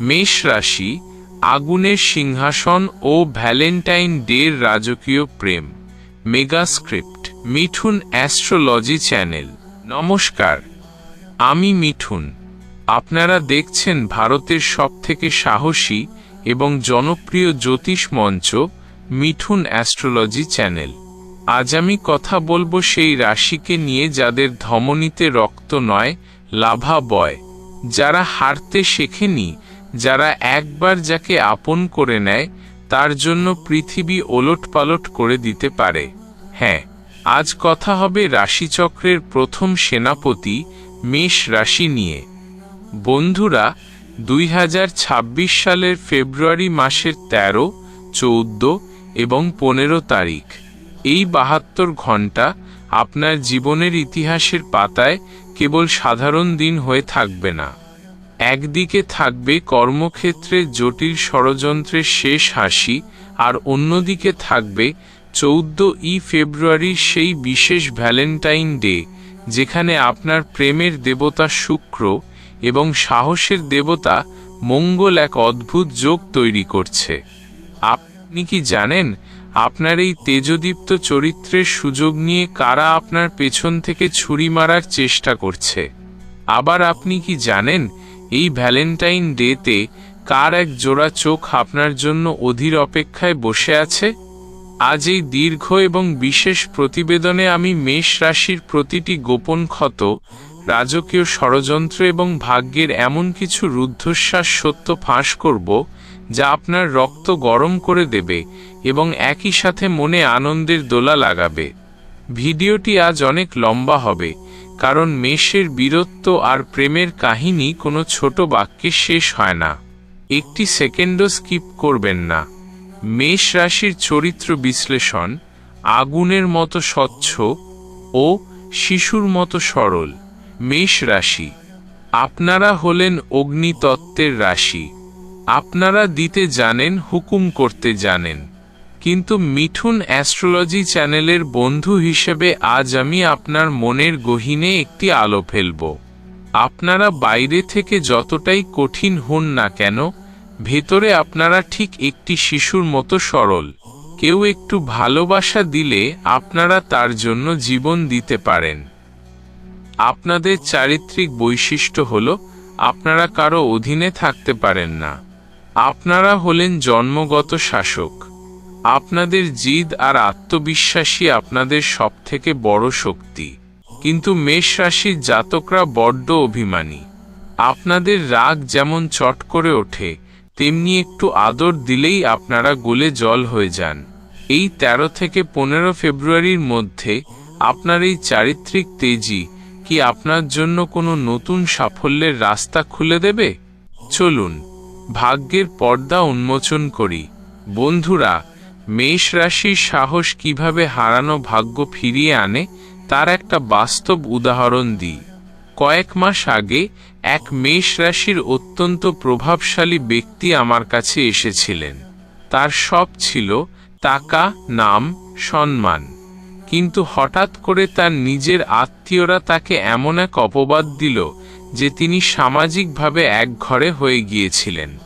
মেষ রাশি আগুনের সিংহাসন ও ভ্যালেন্টাইন ডের রাজকীয় প্রেম। Megascript, Mithun astrology channel. নমস্কার, আমি মিঠুন। আপনারা দেখছেন ভারতের সবথেকে সাহসী এবং জনপ্রিয় জ্যোতিষ মঞ্চ মিঠুন অ্যাস্ট্রোলজি চ্যানেল। আজ আমি কথা বলব সেই রাশিকে নিয়ে যাদের ধমনীতে রক্ত নয়, লাভা বয়। যারা হারতে শেখেনি যারা একবার যাকে আপন করে নেয়, তার জন্য পৃথিবী ওলটপালট করে দিতে পারে। হ্যাঁ আজ কথা হবে রাশিচক্রের প্রথম সেনাপতি মেষ রাশি নিয়ে। বন্ধুরা, দুই হাজার ছাব্বিশ সালের ফেব্রুয়ারি মাসের ১৩ চৌদ্দ এবং পনেরো তারিখ। এই বাহাত্তর ঘণ্টা আপনার জীবনের ইতিহাসের পাতায় কেবল সাধারণ দিন হয়ে থাকবে না। একদিকে থাকবে কর্মক্ষেত্রে জটিল ষড়যন্ত্রের শেষ হাসি, আর অন্যদিকে থাকবে চৌদ্দ ই ফেব্রুয়ারির সেই বিশেষ ভ্যালেন্টাইন ডে, যেখানে আপনার প্রেমের দেবতা শুক্র এবং সাহসের দেবতা মঙ্গল এক অদ্ভুত যোগ তৈরি করছে। আপনি কি জানেন, আপনার এই তেজদীপ্ত চরিত্রের সুযোগ নিয়ে কারা আপনার পেছন থেকে ছুরি মারার চেষ্টা করছে? আবার আপনি কি জানেন এই ভ্যালেন্টাইন ডেতে কার এক জোড়া চোখ আপনার জন্য অধীর অপেক্ষায় বসে আছে? আজ এই দীর্ঘ এবং বিশেষ প্রতিবেদনে আমি মেষ রাশির প্রতিটি গোপন ক্ষত, রাজকীয় ষড়যন্ত্র এবং ভাগ্যের এমন কিছু রুদ্ধশ্বাস সত্য ফাঁস করব, যা আপনার রক্ত গরম করে দেবে এবং একই সাথে মনে আনন্দের দোলা লাগাবে। ভিডিওটি আজ অনেক লম্বা হবে। কারণ মেষের বীরত্ব আর প্রেমের কাহিনী কোনো ছোট বাক্যে শেষ হয় না। একটি সেকেন্ডও স্কিপ করবেন না। মেষ রাশির চরিত্র বিশ্লেষণ, আগুনের মতো স্বচ্ছ ও শিশুর মতো সরল, মেষ রাশি। আপনারা হলেন অগ্নিতত্ত্বের রাশি। আপনারা দিতে জানেন, হুকুম করতে জানেন। কিন্তু মিঠুন অ্যাস্ট্রোলজি চ্যানেলের বন্ধু হিসেবে আজ আমি আপনার মনের গহীনে একটি আলো ফেলব। আপনারা বাইরে থেকে যতটাই কঠিন হন না কেন, ভেতরে আপনারা ঠিক একটি শিশুর মতো সরল। কেউ একটু ভালোবাসা দিলে আপনারা তার জন্য জীবন দিতে পারেন। আপনাদের চারিত্রিক বৈশিষ্ট্য হল, আপনারা কারও অধীনে থাকতে পারেন না। আপনারা হলেন জন্মগত শাসক। আপনাদের জিদ আর আত্মবিশ্বাসী আপনাদের সবথেকে বড় শক্তি। কিন্তু মেষ রাশির জাতকরা বড্ড অভিমানী। আপনাদের রাগ যেমন চট করে ওঠে, তেমনি একটু আদর দিলেই আপনারা গলে জল হয়ে যান। এই ১৩ থেকে পনেরো ফেব্রুয়ারির মধ্যে আপনার এই চারিত্রিক তেজি কি আপনার জন্য কোনো নতুন সাফল্যের রাস্তা খুলে দেবে? চলুন, ভাগ্যের পর্দা উন্মোচন করি। বন্ধুরা মেষ রাশির সাহস কীভাবে হারানো ভাগ্য ফিরিয়ে আনে, তার একটা বাস্তব উদাহরণ দিই। কয়েক মাস আগে এক মেষ রাশির অত্যন্ত প্রভাবশালী ব্যক্তি আমার কাছে এসেছিলেন। তার সব ছিল টাকা, নাম, সম্মান। কিন্তু হঠাৎ করে তার নিজের আত্মীয়রা তাকে এমন এক অপবাদ দিল যে তিনি সামাজিকভাবে এক ঘরে হয়ে গিয়েছিলেন।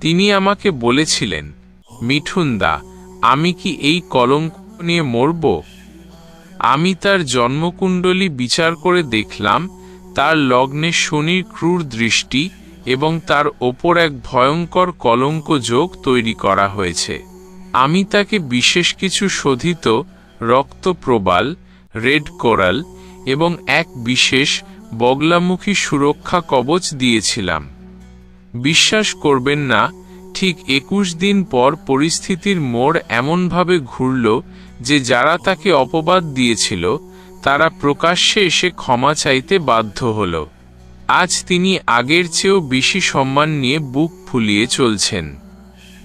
তিনি আমাকে বলেছিলেন মিঠুন দা আমি কি এই কলঙ্ক নিয়ে মরব? আমি তার জন্মকুণ্ডলী বিচার করে দেখলাম, তার লগ্নে শনির ক্রূর দৃষ্টি এবং তার ওপর এক ভয়ঙ্কর কলঙ্ক যোগ তৈরি করা হয়েছে। আমি তাকে বিশেষ কিছু শোধিত রক্তপ্রবাল, রেড কোরাল এবং এক বিশেষ বগলামুখী সুরক্ষা কবচ দিয়েছিলাম। বিশ্বাস করবেন না ঠিক একুশ দিন পর পরিস্থিতির মোড় এমনভাবে ঘুরল যে যারা তাকে অপবাদ দিয়েছিল, তারা প্রকাশ্যে এসে ক্ষমা চাইতে বাধ্য হল। আজ তিনি আগের চেয়েও বেশি সম্মান নিয়ে বুক ফুলিয়ে চলছেন।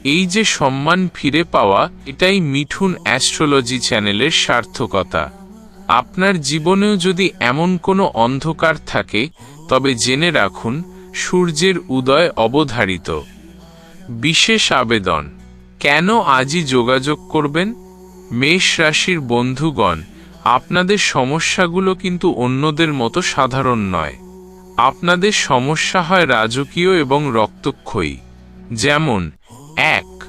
এই যে সম্মান ফিরে পাওয়া, এটাই মিঠুন অ্যাস্ট্রোলজি চ্যানেলের সার্থকতা। আপনার জীবনেও যদি এমন কোনো অন্ধকার থাকে, তবে জেনে রাখুন, সূর্যের উদয় অবধারিত। বিশেষ আবেদন। কেন আজই যোগাযোগ করবেন? মেষ রাশির বন্ধুগণ, আপনাদের সমস্যাগুলো কিন্তু অন্যদের মতো সাধারণ নয়। আপনাদের সমস্যা হয় রাজকীয় এবং রক্তক্ষয়ী। যেমন, এক,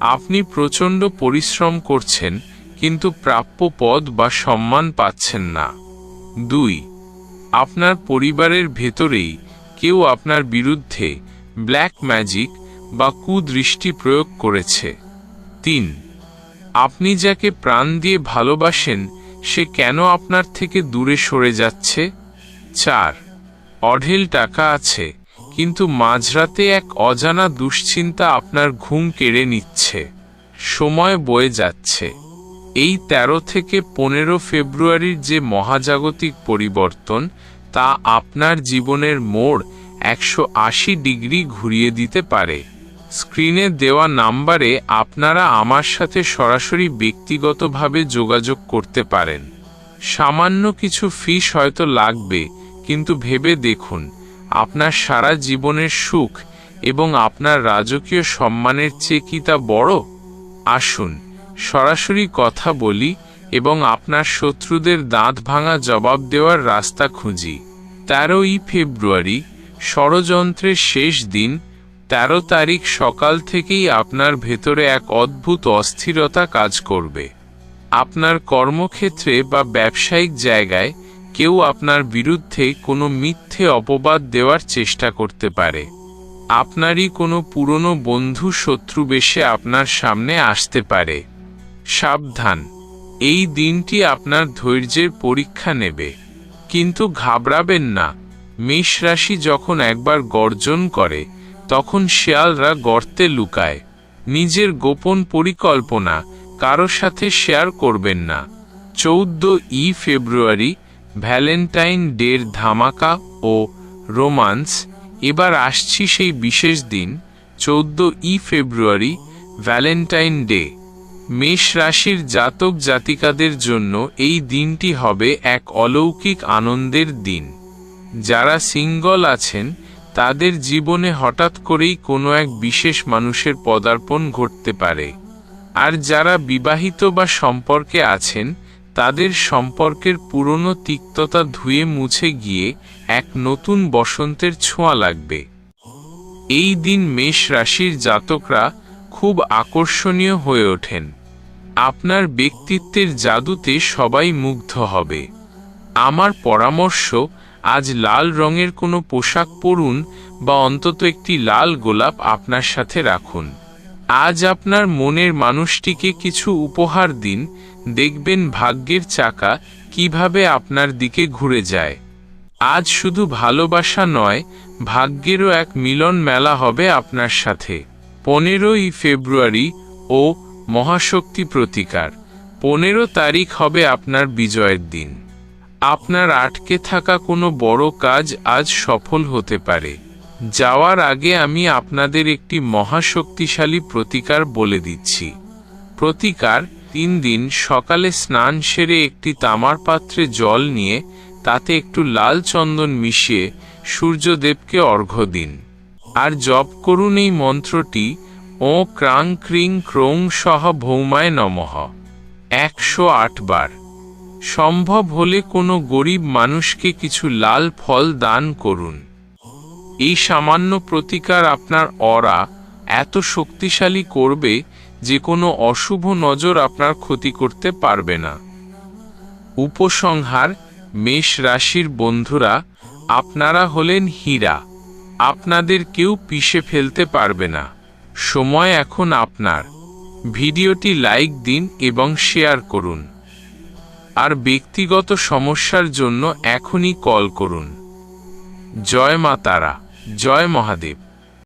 আপনি প্রচণ্ড পরিশ্রম করছেন, কিন্তু প্রাপ্য পদ বা সম্মান পাচ্ছেন না। দুই, আপনার পরিবারের ভেতরেই কেউ আপনার বিরুদ্ধে ব্ল্যাক ম্যাজিক বা কুদৃষ্টি প্রয়োগ করেছে। তিন, আপনি যাকে প্রাণ দিয়ে ভালোবাসেন, সে কেন আপনার থেকে দূরে সরে যাচ্ছে? চার, অঢেল টাকা আছে, কিন্তু মাঝরাতে এক অজানা দুশ্চিন্তা আপনার ঘুম কেড়ে নিচ্ছে। সময় বয়ে যাচ্ছে। এই ১৩ থেকে পনেরো ফেব্রুয়ারির যে মহাজাগতিক পরিবর্তন, তা আপনার জীবনের মোড় একশো আশি ডিগ্রি ঘুরিয়ে দিতে পারে। স্ক্রিনে দেওয়া নাম্বারে আপনারা আমার সাথে সরাসরি ব্যক্তিগতভাবে যোগাযোগ করতে পারেন। সামান্য কিছু ফিস হয়তো লাগবে, কিন্তু ভেবে দেখুন, আপনার সারা জীবনের সুখ এবং আপনার রাজকীয় সম্মানের চেয়ে কি তা বড়? আসুন, সরাসরি কথা বলি এবং আপনার শত্রুদের দাঁত ভাঙা জবাব দেওয়ার রাস্তা খুঁজি। তেরোই ফেব্রুয়ারি, ষড়যন্ত্রের শেষ দিন তেরো তারিখ সকাল থেকেই আপনার ভেতরে এক অদ্ভুত অস্থিরতা কাজ করবে। আপনার কর্মক্ষেত্রে বা ব্যবসায়িক জায়গায় কেউ আপনার বিরুদ্ধে কোনো মিথ্যে অপবাদ দেওয়ার চেষ্টা করতে পারে। আপনারই কোনো পুরনো বন্ধু শত্রু বেশে আপনার সামনে আসতে পারে। সাবধান। এই দিনটি আপনার ধৈর্যের পরীক্ষা নেবে। কিন্তু ঘাবড়াবেন না। মেষ রাশি যখন একবার গর্জন করে তখন শেয়ালরা গর্তে লুকায়। নিজের গোপন পরিকল্পনা, কারও সাথে শেয়ার করবেন না। চৌদ্দ ই ফেব্রুয়ারি, ভ্যালেন্টাইন ডের ধামাকা ও রোমান্স। এবার আসছি সেই বিশেষ দিন, চৌদ্দ ই ফেব্রুয়ারি, ভ্যালেন্টাইন ডে। মেষ রাশির জাতক জাতিকাদের জন্য এই দিনটি হবে এক অলৌকিক আনন্দের দিন। যারা সিঙ্গল আছেন তাদের জীবনে হঠাৎ করেই কোনো এক বিশেষ মানুষের পদার্পণ ঘটতে পারে। আর যারা বিবাহিত বা সম্পর্কে আছেন, তাদের সম্পর্কের পুরনো তিক্ততা ধুয়ে মুছে গিয়ে এক নতুন বসন্তের ছোঁয়া লাগবে। এই দিন মেষ রাশির জাতকরা খুব আকর্ষণীয় হয়ে ওঠেন। আপনার ব্যক্তিত্বের জাদুতে সবাই মুগ্ধ হবে। আমার পরামর্শ আজ লাল রঙের কোনো পোশাক পরুন বা অন্তত একটি লাল গোলাপ আপনার সাথে রাখুন। আজ আপনার মনের মানুষটিকে কিছু উপহার দিন, দেখবেন ভাগ্যের চাকা কীভাবে আপনার দিকে ঘুরে যায়। আজ শুধু ভালোবাসা নয়, ভাগ্যেরও এক মিলন মেলা হবে আপনার সাথে। পনেরোই ফেব্রুয়ারি ও মহাশক্তি প্রতিকার। পনেরো তারিখ হবে আপনার বিজয়ের দিন। আপনার আটকে থাকা কোনো বড় কাজ আজ সফল হতে পারে। যাওয়ার আগে আমি আপনাদের একটি মহাশক্তিশালী প্রতিকার বলে দিচ্ছি। প্রতিকার, তিন দিন সকালে স্নান সেরে একটি তামার পাত্রে জল নিয়ে, তাতে একটু লাল চন্দন মিশিয়ে সূর্যদেবকে অর্ঘ্য দিন। আর জপ করুন এই মন্ত্রটি, ও ক্রাং ক্রিং ক্রৌং সহ ভৌমায় নমঃ। একশো আট বার। সম্ভব হলে কোনো গরিব মানুষকে কিছু লাল ফল দান করুন। এই সামান্য প্রতিকার আপনার অরা এত শক্তিশালী করবে যে কোনো অশুভ নজর আপনার ক্ষতি করতে পারবে না। উপসংহার, মেষ রাশির বন্ধুরা, আপনারা হলেন হীরা। আপনাদের কেউ পিষে ফেলতে পারবে না। সময় এখন আপনার। ভিডিওটি লাইক দিন এবং শেয়ার করুন। আর ব্যক্তিগত সমস্যার জন্য এখনই কল করুন। জয় মা তারা জয় মহাদেব।